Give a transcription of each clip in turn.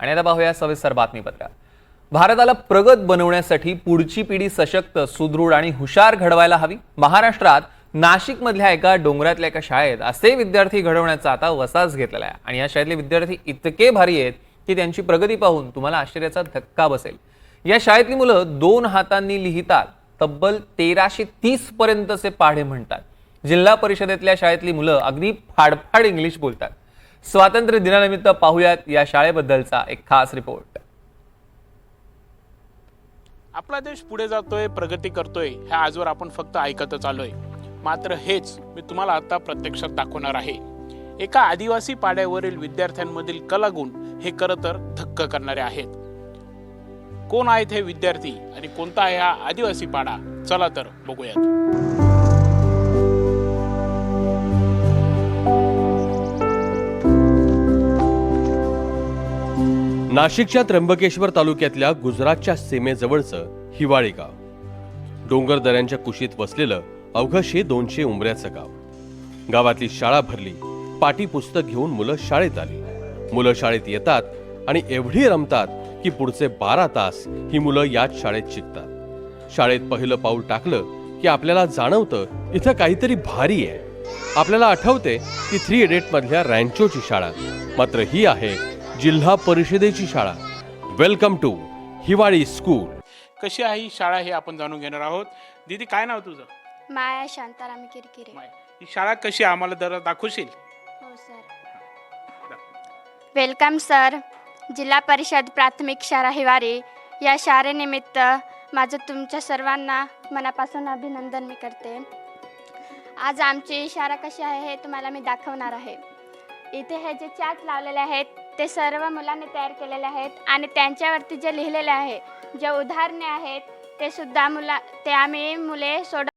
आणि आता पाहूया सविस्तर बातमीपत्र. भारताला प्रगत बनवण्यासाठी पुढची पिढी सशक्त सुदृढ आणि हुशार घडवायला हवी. महाराष्ट्रात नाशिकमधल्या एका डोंगरातल्या एका शाळेत असे विद्यार्थी घडवण्याचा आता वसाच घेतलेला आहे. आणि या शाळेतले विद्यार्थी इतके भारी आहेत की त्यांची प्रगती पाहून तुम्हाला आश्चर्याचा धक्का बसेल. या शाळेतली मुलं दोन हातांनी लिहितात तब्बल तेराशे तीस पर्यंतचे पाढे म्हणतात. जिल्हा परिषदेतल्या शाळेतली मुलं अगदी फाडफाड इंग्लिश बोलतात. स्वातंत्र्य दिनानिमित्त पाहूयात या शाळेबद्दलचा एक खास रिपोर्ट. आपला देश पुढे जातोय प्रगती करतोय ह्या आजवर आपण फक्त ऐकतच आलोय. मात्र हेच मी तुम्हाला आता प्रत्यक्षात दाखवणार आहे. एका आदिवासी पाड्यावरील विद्यार्थ्यांमधील कलागुण हे खरं तर धक्क करणारे आहेत. कोण आहेत हे विद्यार्थी आणि कोणता आहे हा आदिवासी पाडा? चला तर बघूयात. नाशिकच्या त्र्यंबकेश्वर तालुक्यातल्या गुजरातच्या सीमेजवळचं हिवाळी गाव. डोंगर दऱ्यांच्या कुशीत वसलेलं अवघशे दोनशे उमऱ्याचं गाव. गावातली शाळा भरली पाटी पुस्तक घेऊन मुलं शाळेत आली. मुलं शाळेत येतात आणि एवढी रमतात की पुढचे बारा तास ही मुलं याच शाळेत शिकतात. शाळेत पहिलं पाऊल टाकलं की आपल्याला जाणवतं इथं काहीतरी भारी आहे. आपल्याला आठवते की थ्री इडियट मधल्या रँचोची शाळा मात्र ही आहे जिल्हा परिषदेची शाळा. वेलकम टू हिवाळी स्कूल कशी आहे ही शाळा हे आपण जाणून घेणार आहोत. दीदी काय नाव तुझं? माया शांताराम किरकिरे. माय. ही शाळा कशी आहे? आम्हाला जरा दाखवशील? हो सर. Welcome sir. जिल्हा परिषद प्राथमिक शाळा हिवारी या शाळेनिमित्त माझं तुमच्या सर्वांना मनापासून अभिनंदन मी करते. आज आमची शाळा कशी आहे हे तुम्हाला मी दाखवणार आहे. इथे हे जे चार्ट लावलेले आहेत ते सर्व मुलांनी तयार केलेले आहेत आणि त्यांच्यावरती जे लिहिलेले आहे जे उदाहरणे आहेत ते सुद्धा मुला ते आम्ही मुले सोड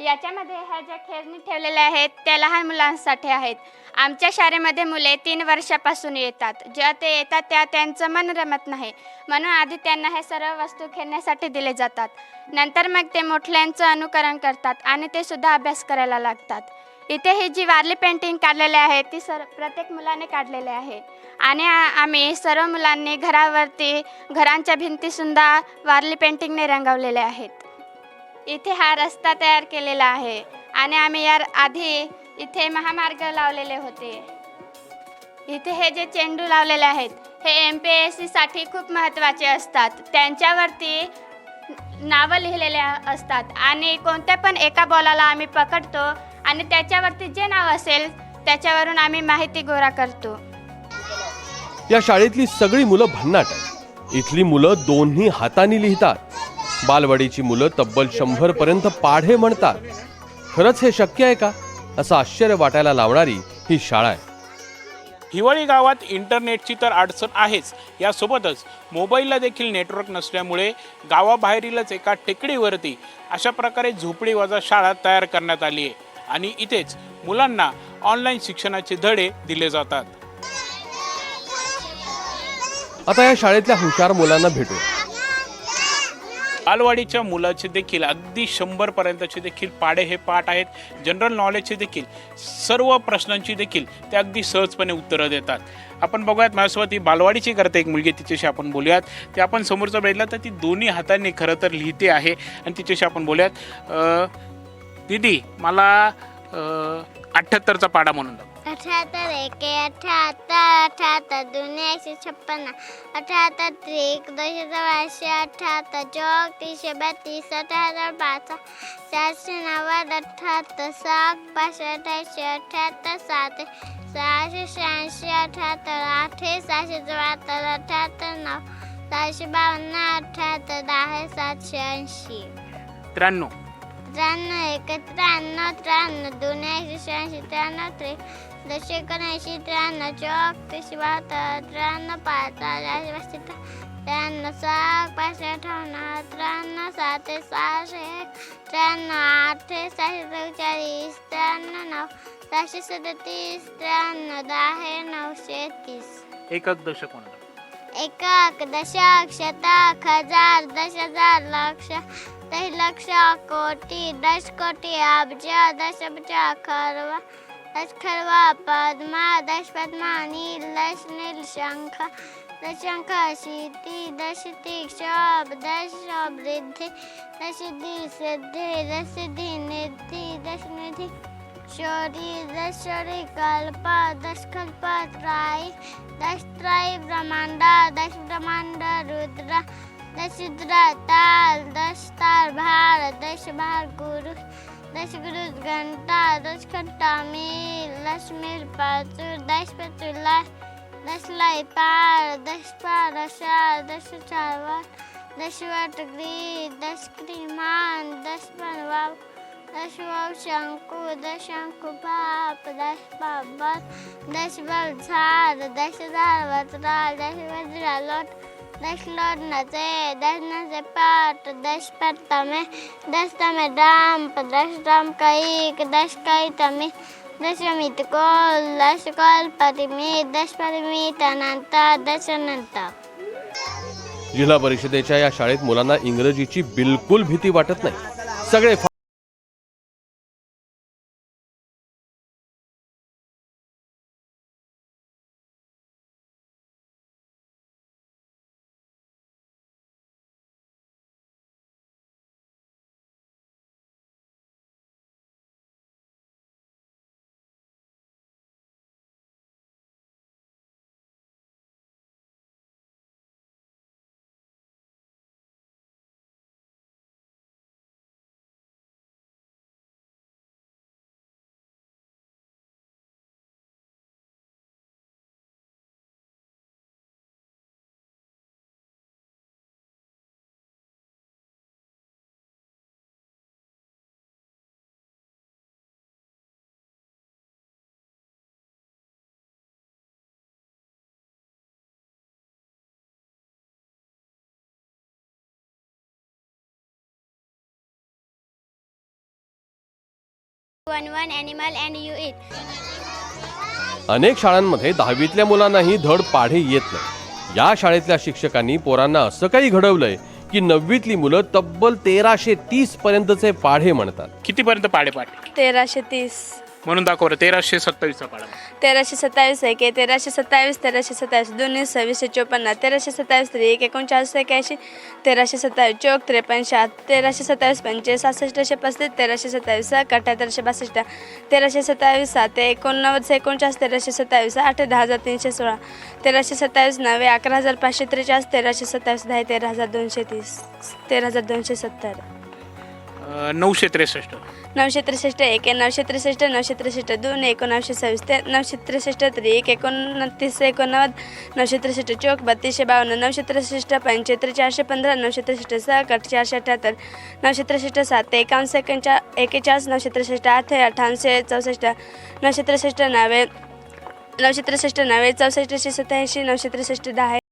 याच्यामध्ये ह्या ज्या खेळणी ठेवलेल्या आहेत त्या लहान मुलांसाठी आहेत. आमच्या शाळेमध्ये मुले तीन वर्षापासून येतात. जेव्हा ते येतात त्या त्यांचं मन रमत नाही. म्हणून आधी त्यांना हे सर्व वस्तू खेळण्यासाठी दिले जातात. नंतर मग ते मोठल्यांचं अनुकरण करतात आणि ते सुद्धा अभ्यास करायला लागतात. इथे ही जी वारली पेंटिंग काढलेली आहे ती सर प्रत्येक मुलाने काढलेली आहे. आणि आम्ही सर्व मुलांनी घरावरती घरांच्या भिंतीसुद्धा वारली पेंटिंगने रंगवलेल्या आहेत. इथे हा रस्ता तयार केलेला आहे आणि आम्ही या आधी इथे महामार्ग लावलेले होते. इथे हे जे चेंडू लावलेले आहेत हे एम पी एस सीसाठी खूप महत्त्वाचे असतात. त्यांच्यावरती नावं लिहिलेले असतात आणि कोणत्या पण एका बॉलाला आम्ही पकडतो आणि त्याच्यावरती जे नाव असेल त्याच्यावरून आम्ही माहिती गोळा करतो. या शाळेतली सगळी मुलं भन्नाट आहेत. इथली मुलं दोन्ही हाताने लिहितात. बालवाडीची मुलं तब्बल शंभर पर्यंत पाढे म्हणतात. खरंच हे शक्य आहे का? असं आश्चर्य वाटायला लावणारी ही शाळा आहे. हिवाळी गावात इंटरनेटची तर अडचण आहेच. यासोबतच मोबाईलला देखील नेटवर्क नसल्यामुळे गावाबाहेरीलच एका टेकडीवरती अशा प्रकारे झोपडी वजा शाळा तयार करण्यात आली आहे. आणि इथेच मुलांना ऑनलाईन शिक्षणाचे धडे दिले जातात. आता या शाळेतल्या हुशार मुलांना भेटू बालवाडीच्या मुलाचे देखील अगदी शंभर पर्यंतचे देखील पाडे हे पाठ आहेत. जनरल नॉलेजचे देखील सर्व प्रश्नांची देखील ते अगदी सहजपणे उत्तरं देतात. आपण बघूयात माझ्यासोबत ही बालवाडीची करते एक मुलगी तिच्याशी आपण बोलूयात. ते आपण समोरचं बघितलं तर ती दोन्ही हातांनी खरं तर लिहिते आहे. आणि तिच्याशी आपण बोलूयात. दिदी दीदी मला अठ्ठ्याहत्तरचा पाडा म्हणून. अठ्याहत्तर एके अठ्याहत्तर अठ्याहत्तर दोन्ही एकशे छप्पन्न अठ्याहत्तर त्रिक दोनशे चौऱ्याऐंशी अठ्याहत्तर चौक तीनशे बत्तीस अठ्याहत्तर पाच चारशे नव्वद अठ्याहत्तर सात पाचशे अठ्याऐंशी अठ्याहत्तर सात सहाशे शहाऐंशी अठ्याहत्तर आठशे सहाशे चौऱ्याहत्तर अठ्याहत्तर नऊ सहाशे बावन्न अठ्याहत्तर दहा सातशे ऐंशी. त्र्याण्णव. त्र्याण्णव एक त्र्याण्णव त्र्याण्णव दोन एकशे शहाऐंशी त्र्याण्णव त्रे दोनशे एकोणऐंशी त्र्याण्णव चौक तीनशे बहात्तर त्र्याण्णव पाच चारशे त्र्याण्णव सात पाचशे अठ्ठावन्न त्र्याण्णव सात सहाशे एक त्र्याण्णव आठ सहाशे चौवेचाळीस त्र्याण्णव नऊ सहाशे सदतीस त्र्याण्णव दहा नऊशे तीस एकक दशक दाखव एकक दशक शतक हजार दश हजार लक्ष दश कोटि दश कोटि अब्ज दश अब्ज खरवा दश खरवा पद्मा दश पद्मा नील दश नील शंख दश शंख शीती दश शब दश वृद्धी दश सिद्धी सिद्धि दश सिद्धि निधि दश निधि शौरी दश शौरी कल्प दश कल्प त्राई दश त्राई ब्रह्मांड दश ब्रह्मांड रुद्र दश ताल दश ताल भार दश भार गुरु दश गुरु घंटा दश घंटा मील दश मील पाचूर दश पाचूर लाई दश लाई पार दश पार अशार दश चारवार दश वटग्री दश ग्रीमान दश बनवाव दश वाव शंकू दश शंकू बाप दश बाबर दश बल झाड दश झाड वज्रा दश वज्रा लोट दश लोट नचे दश नचे दश तमे दश तमे डांप दश डांप कैक दश कै तमे दशमित कोल दश कोल परिमित दश परिमित अनंत दश अनंत। जिल्हा परिषदेच्या या शाळेत मुलांना इंग्रजीची बिलकुल भीती वाटत नाही. सगळे One one animal and you eat. अनेक शाळांमध्ये दहावीतल्या मुलांनाही धड पाढे येत नाही. या शाळेतल्या शिक्षकांनी पोरांना असं काही घडवलंय की नववीतली मुलं तब्बल तेराशे तीस पर्यंतचे पाढे म्हणतात. कितीपर्यंत पाडे पाठ तेराशे तीस. म्हणून दाखव तेराशे सत्तावीसचा पाडा तेराशे सत्तावीस एक तेराशे सत्तावीस तेराशे सत्तावीस. दोन्ही सव्वीसशे चोपन्न. तेराशे सत्तावीस त्रे एक एकोणचाळीस एक्याऐंशी. तेराशे सत्तावीस चौक त्रेपन्न सात तेराशे सत्तावीस पंचेचाळीस सहासष्टशे पस्तीस तेराशे सत्तावीस सहा अठ्याहत्तरशे बासष्ट. तेराशे सत्तावीस सात एकोणनव्वद एकोणचाळीस तेराशे सत्तावीस आठ दहा हजार तीनशे सोळा. तेराशे सत्तावीस नव्वे अकरा हजार पाचशे त्रेचाळीस. तेराशे सत्तावीस दहा तेरा हजार दोनशे तीस. तेरा हजार दोनशे सत्तर. नऊशे त्रेसष्ट नऊशे त्रेसष्ट एक नऊशे त्रेसष्ट नऊशे त्रेसष्ट दोन एकोणनऊशे सव्वीस ते नऊशे त्रेसष्ट त्रे एक एकोणतीस एकोणनव्वद नऊशे त्रेसष्ट चौक बत्तीसशे बावन्न नऊशे त्रेसष्ट पंच्याहत्तर चारशे पंधरा नऊशे त्रेसष्ट सहाकट चारशे अठ्याहत्तर नऊशे त्रेसष्ट सात एकावन्न सेकंडच्या एकेचाळीस नऊशे त्रेसष्ट आठ अठ्ठावनशे चौसष्ट नऊशे त्रेसष्ट नव्वे नऊशे त्रेसष्ट नव्वे चौसष्टशे सत्याऐंशी नऊशे त्रेसष्ट दहा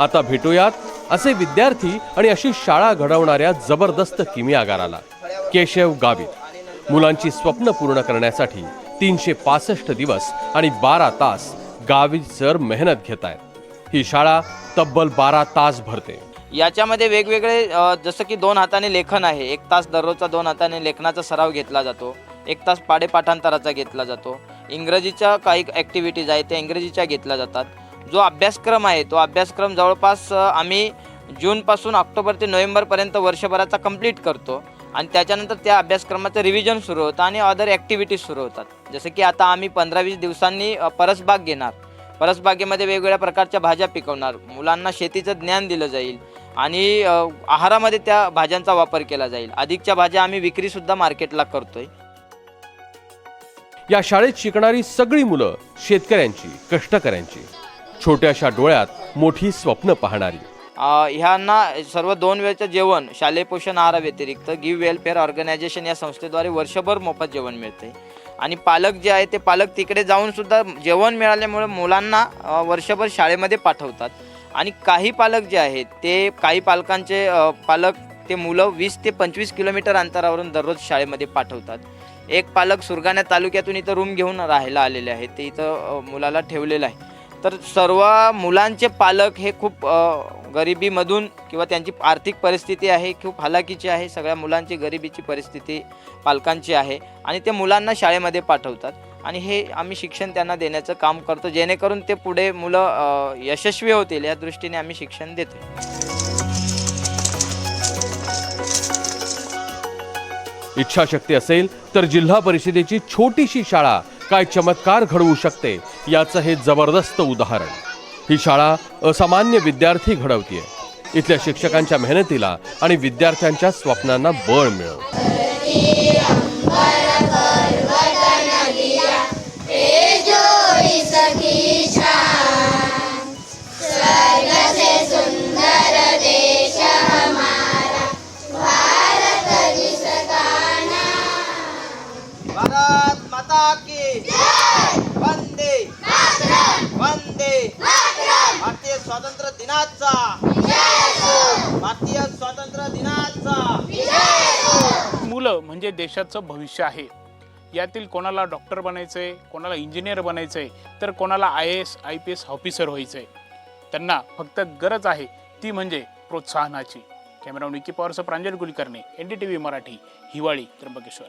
आता भेटूयात असे विद्यार्थी आणि अशी शाळा घडवणाऱ्या जबरदस्त किमियागाराला. केशव गावित. मुलांची स्वप्न पूर्ण करण्यासाठी तीनशे पासष्ट दिवस आणि बारा तास गावित सर मेहनत घेत आहेत ही शाळा तब्बल बारा तास भरते. याच्यामध्ये वेगवेगळे जसं की दोन हाताने लेखन आहे. एक तास दररोजचा दोन हाताने लेखनाचा सराव घेतला जातो. एक तास पाडेपाठांतराचा घेतला जातो. इंग्रजीच्या काही ॲक्टिव्हिटीज आहेत त्या इंग्रजीच्या घेतल्या जातात. जो अभ्यासक्रम आहे तो अभ्यासक्रम जवळपास आम्ही जूनपासून ऑक्टोबर ते नोव्हेंबरपर्यंत वर्षभराचा कंप्लीट करतो. आणि त्याच्यानंतर त्या अभ्यासक्रमाचं रिव्हिजन सुरू होतं आणि अदर ॲक्टिव्हिटीज सुरू होतात. जसं की आता आम्ही पंधरा वीस दिवसांनी परसबाग घेणार. परसबागेमध्ये वेगवेगळ्या प्रकारच्या भाज्या पिकवणार. मुलांना शेतीचं ज्ञान दिलं जाईल आणि आहारामध्ये त्या भाज्यांचा वापर केला जाईल. अधिकच्या भाज्या आम्ही विक्रीसुद्धा मार्केटला करतोय. या शाळेत शिकणारी सगळी मुलं शेतकऱ्यांची कष्टकऱ्यांची. छोट्याशा डोळ्यात मोठी स्वप्न पाहणारी. ह्यांना सर्व दोन वेळचं जेवण शालेय पोषण आहाराव्यतिरिक्त गिव्ह वेलफेअर ऑर्गनायझेशन या संस्थेद्वारे वर्षभर मोफत जेवण मिळते. आणि पालक जे आहे ते पालक तिकडे जाऊन सुद्धा जेवण मिळाल्यामुळे मुलांना वर्षभर शाळेमध्ये पाठवतात. आणि काही पालक जे आहेत ते काही पालकांचे पालक ते मुलं वीस ते पंचवीस किलोमीटर अंतरावरून दररोज शाळेमध्ये पाठवतात. एक पालक सुरगाणा तालुक्यातून इथं रूम घेऊन राहायला आलेले आहेत ते इथं मुलाला ठेवलेलं आहे. तर सर्व मुलांचे पालक हे खूप गरिबीमधून किंवा त्यांची आर्थिक परिस्थिती आहे खूप हालाकीची आहे. सगळ्या मुलांची गरिबीची परिस्थिती पालकांची आहे आणि ते मुलांना शाळेमध्ये पाठवतात. आणि हे आम्ही शिक्षण त्यांना देण्याचं काम करतो. जेणेकरून ते पुढे मुलं यशस्वी होतील या दृष्टीने आम्ही शिक्षण देतो इच्छाशक्ती असेल तर जिल्हा परिषदेची छोटीशी शाळा काय चमत्कार घडवू शकते याचं हे जबरदस्त उदाहरण. ही शाळा असामान्य विद्यार्थी घडवतीये. इथल्या शिक्षकांच्या मेहनतीला आणि विद्यार्थ्यांच्या स्वप्नांना बळ मिळव दिनाचा. भारतीय स्वातंत्र्य दिनाचा. मुलं म्हणजे देशाचं भविष्य आहे. यातील कोणाला डॉक्टर बनायचं आहे कोणाला इंजिनियर बनायचं आहे तर कोणाला I S I P S officer व्हायचं आहे त्यांना फक्त गरज आहे ती म्हणजे प्रोत्साहनाची. Camera Vicky पॉवरचं Pranjal Kulkarni N D T V Marathi हिवाळी त्र्यंबकेश्वर.